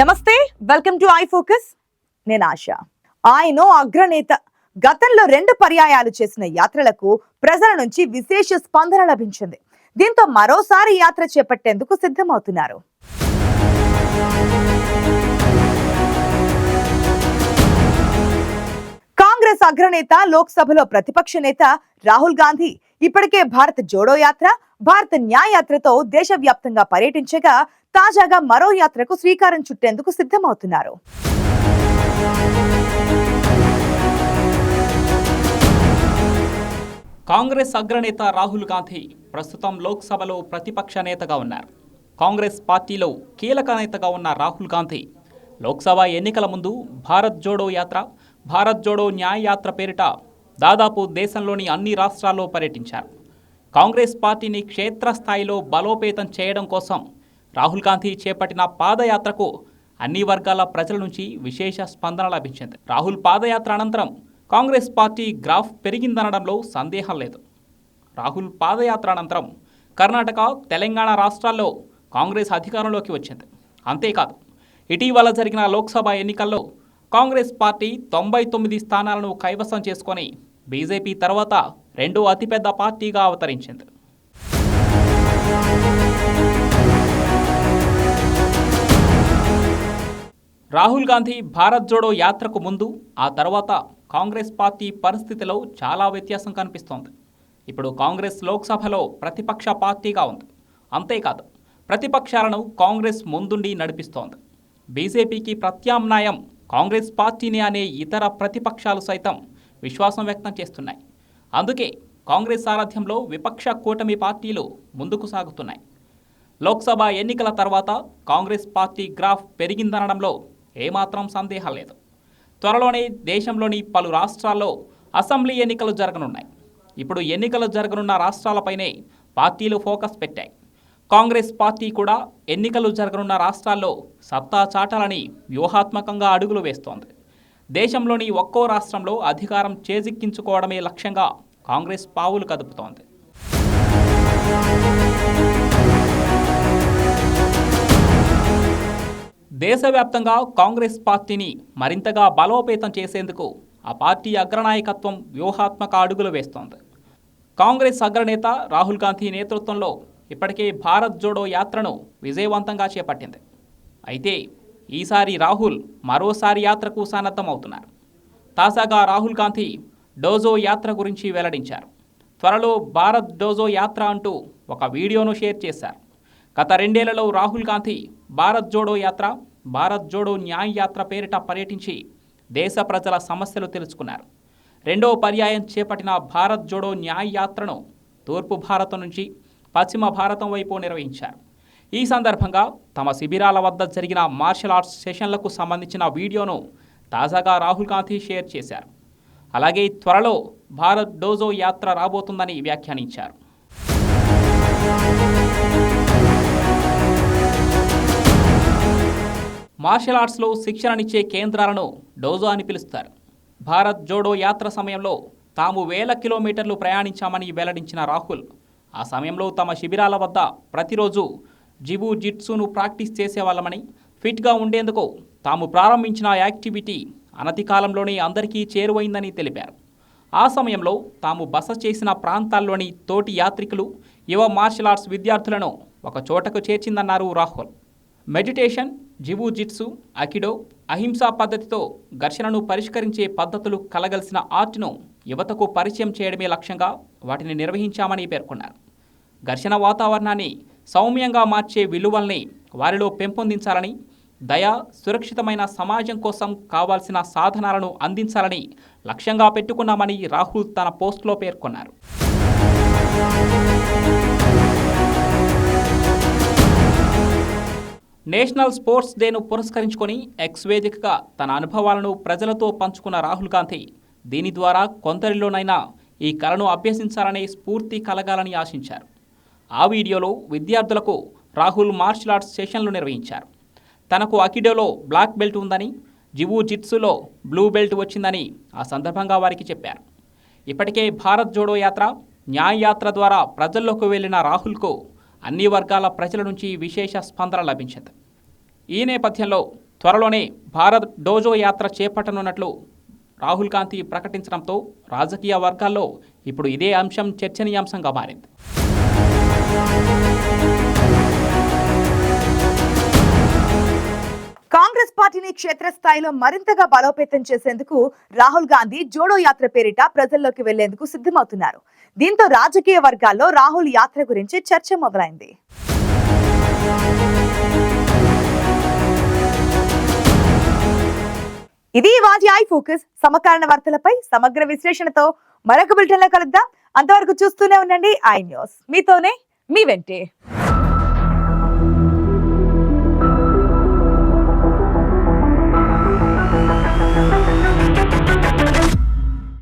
నమస్తే welcome to I focus. నేను ఆశ. ఆయన అగ్రనేత. గతంలో రెండు పర్యాయాలు చేసిన యాత్రలకు ప్రజల నుంచి విశేష స్పందన లభించింది. దీంతో మరోసారి యాత్ర చేపట్టేందుకు సిద్ధమవుతున్నారు. కాంగ్రెస్ అగ్రనేత లోక్సభలో ప్రతిపక్ష నేత రాహుల్ గాంధీ ఇప్పటికే భారత్ జోడో యాత్ర భారత్ న్యాయ యాత్రతో దేశవ్యాప్తంగా పర్యటించగా తాజాగా మరో యాత్రకు శ్రీకారం చుట్టేందుకు సిద్ధమవుతున్నారు. కాంగ్రెస్ అగ్రనేత రాహుల్ గాంధీ ప్రస్తుతం లోక్సభలో ప్రతిపక్ష నేతగా ఉన్నారు. కాంగ్రెస్ పార్టీలో కీలక నేతగా ఉన్న రాహుల్ గాంధీ లోక్సభ ఎన్నికల ముందు భారత్ జోడో యాత్ర భారత్ జోడో న్యాయ యాత్ర పేరిట దాదాపు దేశంలోని అన్ని రాష్ట్రాల్లో పర్యటించారు. కాంగ్రెస్ పార్టీని క్షేత్రస్థాయిలో బలోపేతం చేయడం కోసం రాహుల్ గాంధీ చేపట్టిన పాదయాత్రకు అన్ని వర్గాల ప్రజల నుంచి విశేష స్పందన లభించింది. రాహుల్ పాదయాత్ర అనంతరం కాంగ్రెస్ పార్టీ గ్రాఫ్ పెరిగిందనడంలో సందేహం లేదు. రాహుల్ పాదయాత్ర అనంతరం కర్ణాటక తెలంగాణ రాష్ట్రాల్లో కాంగ్రెస్ అధికారంలోకి వచ్చింది. అంతేకాదు ఇటీవల జరిగిన లోక్సభ ఎన్నికల్లో కాంగ్రెస్ పార్టీ తొంభై తొమ్మిది స్థానాలను కైవసం చేసుకొని బీజేపీ తర్వాత రెండో అతిపెద్ద పార్టీగా అవతరించింది. రాహుల్ గాంధీ భారత్ జోడో యాత్రకు ముందు ఆ తర్వాత కాంగ్రెస్ పార్టీ పరిస్థితిలో చాలా వ్యత్యాసం కనిపిస్తోంది. ఇప్పుడు కాంగ్రెస్ లోక్సభలో ప్రతిపక్ష పార్టీగా ఉంది. అంతేకాదు ప్రతిపక్షాలను కాంగ్రెస్ ముందుండి నడిపిస్తోంది. బీజేపీకి ప్రత్యామ్నాయం కాంగ్రెస్ పార్టీని అనే ఇతర ప్రతిపక్షాలు సైతం విశ్వాసం వ్యక్తం చేస్తున్నాయి. అందుకే కాంగ్రెస్ సారథ్యంలో విపక్ష కూటమి పార్టీలు ముందుకు సాగుతున్నాయి. లోక్సభ ఎన్నికల తర్వాత కాంగ్రెస్ పార్టీ గ్రాఫ్ పెరిగిందనడంలో ఏమాత్రం సందేహం లేదు. త్వరలోనే దేశంలోని పలు రాష్ట్రాల్లో అసెంబ్లీ ఎన్నికలు జరగనున్నాయి. ఇప్పుడు ఎన్నికలు జరగనున్న రాష్ట్రాలపైనే పార్టీలు ఫోకస్ పెట్టాయి. కాంగ్రెస్ పార్టీ కూడా ఎన్నికలు జరగనున్న రాష్ట్రాల్లో సత్తా చాటాలని వ్యూహాత్మకంగా అడుగులు వేస్తోంది. దేశంలోని ఒక్కో రాష్ట్రంలో అధికారం చేజిక్కించుకోవడమే లక్ష్యంగా కాంగ్రెస్ పావులు కదుపుతోంది. దేశవ్యాప్తంగా కాంగ్రెస్ పార్టీని మరింతగా బలోపేతం చేసేందుకు ఆ పార్టీ అగ్రనాయకత్వం వ్యూహాత్మక అడుగులు వేస్తోంది. కాంగ్రెస్ అగ్రనేత రాహుల్ గాంధీ నేతృత్వంలో ఇప్పటికే భారత్ జోడో యాత్రను విజయవంతంగా చేపట్టింది. అయితే ఈసారి రాహుల్ మరోసారి యాత్రకు సన్నద్ధమవుతున్నారు. తాజాగా రాహుల్ గాంధీ డోజో యాత్ర గురించి వెల్లడించారు. త్వరలో భారత్ డోజో యాత్ర అంటూ ఒక వీడియోను షేర్ చేశారు. గత రెండేళ్ళలో రాహుల్ గాంధీ భారత్ జోడో యాత్ర భారత్ జోడో న్యాయ యాత్ర పేరిట పర్యటించి దేశ ప్రజల సమస్యలు తెలుసుకున్నారు. రెండో పర్యాయం చేపట్టిన భారత్ జోడో న్యాయ యాత్రను తూర్పు భారత్ నుంచి పశ్చిమ భారతం వైపు నిర్వహించారు. ఈ సందర్భంగా తమ శిబిరాల వద్ద జరిగిన మార్షల్ ఆర్ట్స్ సెషన్లకు సంబంధించిన వీడియోను తాజాగా రాహుల్ గాంధీ షేర్ చేశారు. అలాగే త్వరలో భారత్ డోజో యాత్ర రాబోతుందని వ్యాఖ్యానించారు. మార్షల్ ఆర్ట్స్లో శిక్షణనిచ్చే కేంద్రాలను డోజో అని పిలుస్తారు. భారత్ జోడో యాత్ర సమయంలో తాము వేల కిలోమీటర్లు ప్రయాణించామని వెల్లడించిన రాహుల్ ఆ సమయంలో తమ శిబిరాల వద్ద ప్రతిరోజు జిబు జిట్సును ప్రాక్టీస్ చేసేవాళ్ళమని ఫిట్గా ఉండేందుకు తాము ప్రారంభించిన యాక్టివిటీ అనతి కాలంలోనే అందరికీ చేరువైందని తెలిపారు. ఆ సమయంలో తాము బస చేసిన ప్రాంతాల్లోని తోటి యాత్రికులు యువ మార్షల్ ఆర్ట్స్ విద్యార్థులను ఒక చోటకు చేర్చిందన్నారు Rahul. Meditation jiu jitsu aikido అహింసా పద్ధతితో ఘర్షణను పరిష్కరించే పద్ధతులు కలగలిసిన ఆర్ట్ను యువతకు పరిచయం చేయడమే లక్ష్యంగా వాటిని నిర్వహించామని పేర్కొన్నారు. ఘర్షణ వాతావరణాన్ని సౌమ్యంగా మార్చే విలువల్ని వారిలో పెంపొందించాలని దయ సురక్షితమైన సమాజం కోసం కావాల్సిన సాధనాలను అందించాలని లక్ష్యంగా పెట్టుకున్నామని రాహుల్ తన పోస్ట్లో పేర్కొన్నారు. నేషనల్ స్పోర్ట్స్ డేను పురస్కరించుకొని ఎక్స్ వేదికగా తన అనుభవాలను ప్రజలతో పంచుకున్న రాహుల్ గాంధీ దీని ద్వారా కొందరిలోనైనా ఈ కళను అభ్యసించాలనే స్ఫూర్తి కలగాలని ఆశించారు. ఆ వీడియోలో విద్యార్థులకు రాహుల్ మార్షల్ ఆర్ట్స్ సెషన్లు నిర్వహించారు. తనకు అకిడోలో బ్లాక్ బెల్ట్ ఉందని జివు జిట్సులో బ్లూ బెల్ట్ వచ్చిందని ఆ సందర్భంగా వారికి చెప్పారు. ఇప్పటికే భారత్ జోడో యాత్ర న్యాయ యాత్ర ద్వారా ప్రజల్లోకి వెళ్ళిన రాహుల్కు అన్ని వర్గాల ప్రజల నుంచి విశేష స్పందన లభించింది. ఈ నేపథ్యంలో త్వరలోనే భారత్ డోజో యాత్ర చేపట్టనున్నట్లు రాహుల్ గాంధీ ప్రకటించడంతో రాజకీయ వర్గాల్లో ఇప్పుడు ఇదే అంశం చర్చనీయాంశంగా మారింది. కాంగ్రెస్ పార్టీని క్షేత్రస్థాయిలో మరింతగా బలోపేతం చేసేందుకు రాహుల్ గాంధీ జోడో యాత్ర పేరిట ప్రజల్లోకి వెళ్ళేందుకు సిద్ధమవుతున్నారు. దీంతో రాజకీయ వర్గాల్లో రాహుల్ యాత్ర గురించి చర్చ మొదలైంది. ఇది వాటి ఐ ఫోకస్. సమకాలీన వార్తలపై సమగ్ర విశ్లేషణతో మరొక బులెటిన్లో కలుద్దాం. అంతవరకు చూస్తూనే ఉండండి ఐ న్యూస్. మీతోనే మీ వెంటే.